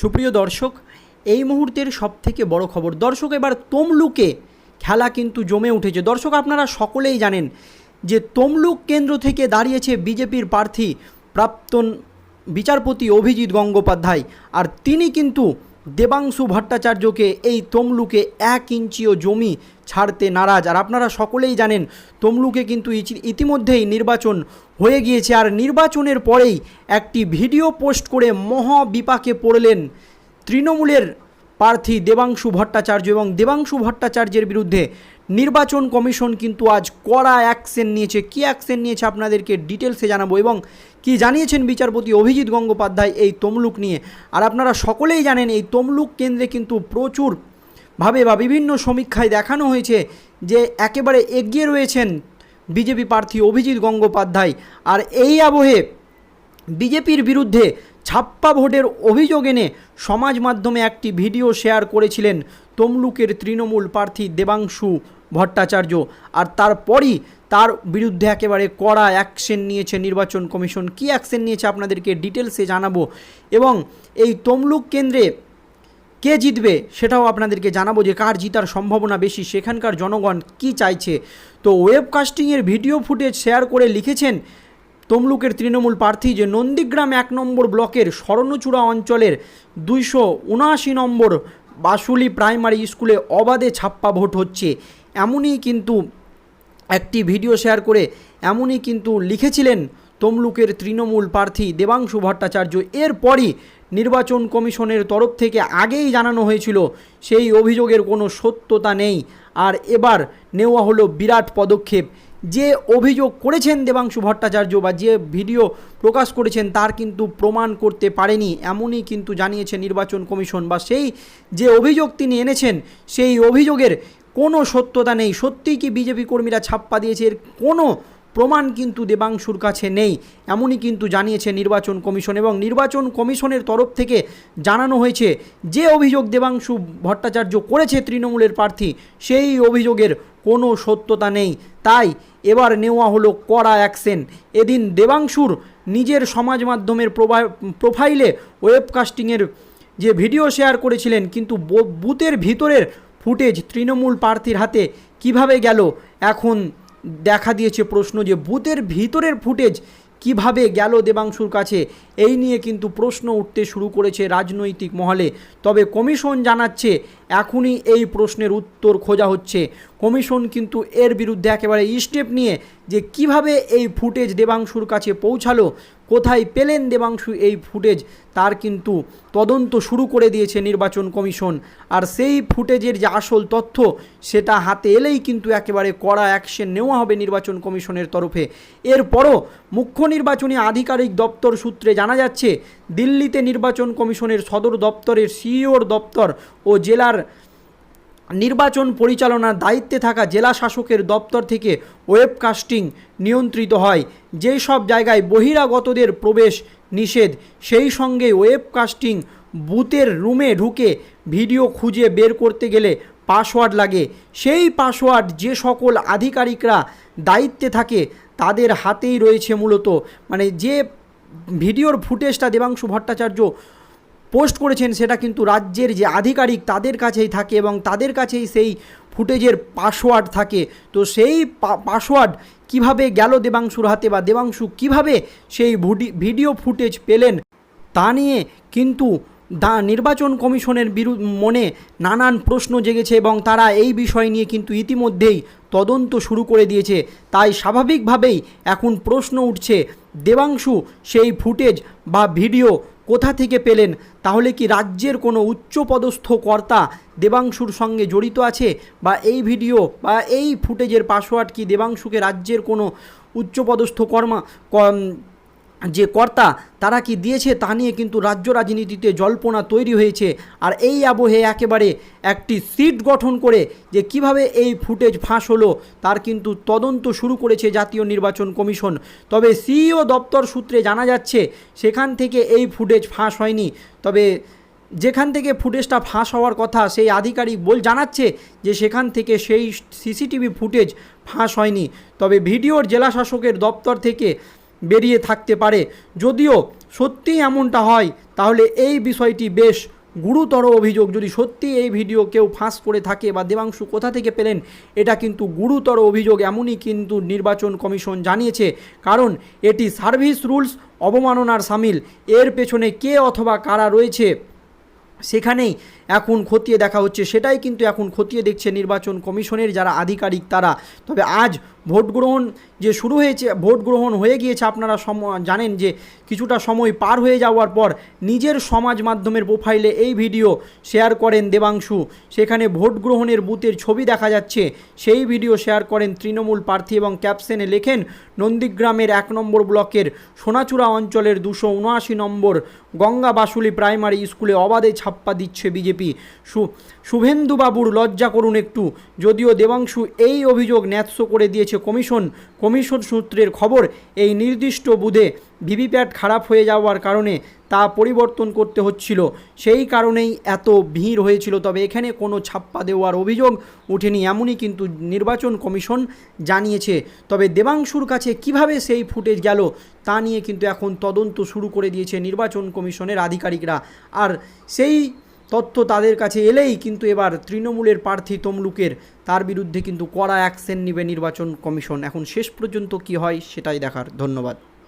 সুপ্রিয় দর্শক, এই মুহূর্তের সবথেকে বড় খবর। দর্শক, এবার তমলুকে খেলা কিন্তু জমে উঠেছে। দর্শক, আপনারা সকলেই জানেন যে তমলুক কেন্দ্র থেকে দাঁড়িয়েছে বিজেপির প্রার্থী প্রাপ্তন বিচারপতি অভিজিৎ গঙ্গোপাধ্যায়। আর তিনি কিন্তু দেবাংশু ভট্টাচার্যকে এই তমলুকে এক ইঞ্চিও জমি ছাড়তে নারাজ। আর আপনারা সকলেই জানেন, তমলুকে কিন্তু ইতিমধ্যেই নির্বাচন হয়ে গিয়েছে। আর নির্বাচনের পরেই একটি ভিডিও পোস্ট করে মহা বিপাকে পড়লেন তৃণমূলের প্রার্থী দেবাংশু ভট্টাচার্য। এবং দেবাংশু ভট্টাচার্যের বিরুদ্ধে নির্বাচন কমিশন কিন্তু আজ কড়া অ্যাকশন নিয়েছে। কী অ্যাকশন নিয়েছে আপনাদেরকে ডিটেলসে জানাব এবং কি জানিয়েছেন বিচারপতি অভিজিৎ গঙ্গোপাধ্যায় এই তমলুক নিয়ে? আর আপনারা সকলেই জানেন এই তমলুক কেন্দ্রে কিন্তু প্রচুর ভাবে বা বিভিন্ন সমীক্ষায় দেখানো হয়েছে যে একেবারে এগিয়ে রয়েছেন বিজেপি প্রার্থী অভিজিৎ গঙ্গোপাধ্যায়। আর এই আবহে বিজেপির বিরুদ্ধে ছাপ্পা ভোটের অভিযোগ এনে সমাজ মাধ্যমে একটি ভিডিও শেয়ার করেছিলেন তমলুকের তৃণমূল প্রার্থী দেবাংশু ভট্টাচার্য। আর তারপরই তার বিরুদ্ধে একেবারে কড়া অ্যাকশন নিয়েছে নির্বাচন কমিশন। কী অ্যাকশন নিয়েছে আপনাদেরকে ডিটেলসে জানাব এবং এই তমলুক কেন্দ্রে কে জিতবে সেটাও আপনাদেরকে জানাব যে কার জিতার সম্ভাবনা বেশি, সেখানকার জনগণ কি চাইছে। তো ওয়েবকাস্টিংয়ের ভিডিও ফুটেজ শেয়ার করে লিখেছেন তমলুকের তৃণমূল প্রার্থী যে নন্দীগ্রাম এক নম্বর ব্লকের স্বর্ণচূড়া অঞ্চলের দুইশো উনআশি নম্বর বাসুলি প্রাইমারি স্কুলে অবাধে ছাপ্পা ভোট হচ্ছে। এমনই কিন্তু একটি ভিডিও শেয়ার করে এমনই কিন্তু লিখেছিলেন তমলুকের তৃণমূল প্রার্থী দেবাংশু ভট্টাচার্য। এরপরই নির্বাচন কমিশনের তরফ থেকে আগেই জানানো হয়েছিল, সেই অভিযোগের কোনো সত্যতা নেই। আর এবার নেওয়া হলো বিরাট পদক্ষেপ। যে অভিযোগ করেছেন দেবাংশু ভট্টাচার্য বা যে ভিডিও প্রকাশ করেছেন তার কিন্তু প্রমাণ করতে পারেনি, এমনই কিন্তু জানিয়েছে নির্বাচন কমিশন বা সেই যে অভিযোগ তিনি এনেছেন, সেই অভিযোগের কোনো সত্যতা নেই। সত্যিই কি বিজেপি কর্মীরা ছাপ্পা দিয়েছে এর কোনো প্রমাণ কিন্তু দেবাংশুর কাছে নেই, এমনই কিন্তু জানিয়েছে নির্বাচন কমিশন এবং নির্বাচন কমিশনের তরফ থেকে জানানো হয়েছে যে অভিযোগ দেবাংশু ভট্টাচার্য করেছে তৃণমূলের প্রার্থী, সেই অভিযোগের কোনো সত্যতা নেই। তাই এবার নেওয়া হলো কড়া অ্যাকশন। এদিন দেবাংশুর নিজের সমাজ মাধ্যমের প্রোফাইলে ওয়েবকাস্টিংয়ের যে ভিডিও শেয়ার করেছিলেন, কিন্তু বুথের ভিতরের ফুটেজ তৃণমূল প্রার্থীর হাতে কীভাবে গেল? এখন দেখা দিয়েছে প্রশ্ন যে বুথের ভিতরের ফুটেজ কীভাবে গেল দেবাংশুর কাছে? এই নিয়ে কিন্তু প্রশ্ন উঠতে শুরু করেছে রাজনৈতিক মহলে। তবে কমিশন জানাচ্ছে, এখনই এই প্রশ্নের উত্তর খোঁজা হচ্ছে। কমিশন কিন্তু এর বিরুদ্ধে একেবারে স্টেপ নিয়ে যে কীভাবে এই ফুটেজ দেবাংশুর কাছে পৌঁছালো, কোথায় পেলেন দেবাংশু এই ফুটেজ, তার কিন্তু তদন্ত শুরু করে দিয়েছে নির্বাচন কমিশন। আর সেই ফুটেজের যে আসল তথ্য, সেটা হাতে এলেই কিন্তু একেবারে কড়া অ্যাকশন নেওয়া হবে নির্বাচন কমিশনের তরফে। এরপরও মুখ্য নির্বাচনী আধিকারিক দপ্তর সূত্রে জানা যাচ্ছে, দিল্লিতে নির্বাচন কমিশনের সদর দপ্তরের সিইওর দপ্তর ও জেলার নির্বাচন পরিচালনার দায়িত্বে থাকা জেলা শাসকের দপ্তর থেকে ওয়েবকাস্টিং নিয়ন্ত্রিত হয়। যেই সব জায়গায় বহিরাগতদের প্রবেশ নিষেধ, সেই সঙ্গে ওয়েবকাস্টিং বুথের রুমে ঢুকে ভিডিও খুঁজে বের করতে গেলে পাসওয়ার্ড লাগে। সেই পাসওয়ার্ড যে সকল আধিকারিকরা দায়িত্বে থাকে, তাদের হাতেই রয়েছে মূলত। মানে যে ভিডিওর ফুটেজটা দেবাংশু ভট্টাচার্য পোস্ট করেছেন, সেটা কিন্তু রাজ্যের যে আধিকারিক তাদের কাছেই থাকে এবং তাদের কাছেই সেই ফুটেজের পাসওয়ার্ড থাকে। তো সেই পাসওয়ার্ড কীভাবে গেল দেবাংশুর হাতে বা দেবাংশু কীভাবে সেই ভুডি- ভিডিও ফুটেজ পেলেন তা নিয়ে কিন্তু দা, নির্বাচন কমিশনের বিরু, মনে নানান প্রশ্ন জেগেছে এবং তারা এই বিষয় নিয়ে কিন্তু ইতিমধ্যেই তদন্ত শুরু করে দিয়েছে। তাই স্বাভাবিকভাবেই এখন প্রশ্ন উঠছে, দেবাংশু সেই ফুটেজ বা ভিডিও কোথা থেকে পেলেন? তাহলে কি রাজ্যের কোনো উচ্চপদস্থ কর্তা দেবাংশুর সঙ্গে জড়িত আছে? বা এই ভিডিও বা এই ফুটেজের পাসওয়ার্ড কি দেবাংশুকে রাজ্যের কোনো উচ্চপদস্থ কর্মা যে কর্তা তারা কি দিয়েছে তা নিয়ে কিন্তু রাজ্য রাজনীতিতে জল্পনা তৈরি হয়েছে। আর এই আবহে একেবারে একটি সিট গঠন করে যে কীভাবে এই ফুটেজ ফাঁস হলো, তার কিন্তু তদন্ত শুরু করেছে জাতীয় নির্বাচন কমিশন। তবে সিইও দপ্তর সূত্রে জানা যাচ্ছে, সেখান থেকে এই ফুটেজ ফাঁস হয়নি। তবে যেখান থেকে ফুটেজটা ফাঁস হওয়ার কথা সেই আধিকারিক বল জানাচ্ছে যে সেখান থেকে সেই সিসিটিভি ফুটেজ ফাঁস হয়নি। তবে ভিডিওর জেলা শাসকের দপ্তর থেকে বেরিয়ে থাকতে পারে। যদিও সত্যিই এমনটা হয়, তাহলে এই বিষয়টি বেশ গুরুতর অভিযোগ। যদি সত্যি এই ভিডিও কেউ ফাঁস করে থাকে বা দেবাংশু কোথা থেকে পেলেন, এটা কিন্তু গুরুতর অভিযোগ, এমনই কিন্তু নির্বাচন কমিশন জানিয়েছে। কারণ এটি সার্ভিস রুলস অবমাননার সামিল। এর পেছনে কে অথবা কারা রয়েছে, সেখানেই এখন খতিয়ে দেখা হচ্ছে, সেটাই কিন্তু এখন খতিয়ে দেখছে নির্বাচন কমিশনের যারা আধিকারিক তারা। তবে আজ ভোট গ্রহণ যে শুরু হয়েছে, ভোট গ্রহণ হয়ে গিয়েছে আপনারা সম, জানেন যে কিছুটা সময় পার হয়ে যাওয়ার পর নিজের সমাজ মাধ্যমের প্রোফাইলে এই ভিডিও শেয়ার করেন দেবাংশু। সেখানে ভোট গ্রহণের বুথের ছবি দেখা যাচ্ছে, সেই ভিডিও শেয়ার করেন তৃণমূল প্রার্থী এবং ক্যাপশনে লেখেন, নন্দীগ্রামের এক নম্বর ব্লকের সোনাচূড়া অঞ্চলের দুশো নম্বর গঙ্গা বাসুলি প্রাইমারি স্কুলে অবাধে ছাপ্পা দিচ্ছে বিজেপি। সু শুভেন্দুবাবুর লজ্জা করুন একটু। যদিও দেবাংশু এই অভিযোগ ন্যায্য করে দিয়েছে কমিশন কমিশন সূত্রের খবর এই নির্দিষ্ট বুধে ভিভিপ্যাট খারাপ হয়ে যাওয়ার কারণে তা পরিবর্তন করতে হচ্ছিল। সেই কারণেই এত ভিড় হয়েছিল। তবে এখানে কোনো ছাপ্পা দেওয়ার অভিযোগ ওঠেনি এমনই কিন্তু নির্বাচন কমিশন জানিয়েছে। তবে দেবাংশুর কাছে কীভাবে সেই ফুটেজ গেল তা নিয়ে কিন্তু এখন তদন্ত শুরু করে দিয়েছে নির্বাচন কমিশনের আধিকারিকরা। আর সেই তথ্য তাদের কাছে এলেই কিন্তু এবার তৃণমূলের প্রার্থী তমলুকের, তার বিরুদ্ধে কিন্তু কড়া অ্যাকশন নেবে নির্বাচন কমিশন। এখন শেষ পর্যন্ত কি হয় সেটাই দেখার। ধন্যবাদ।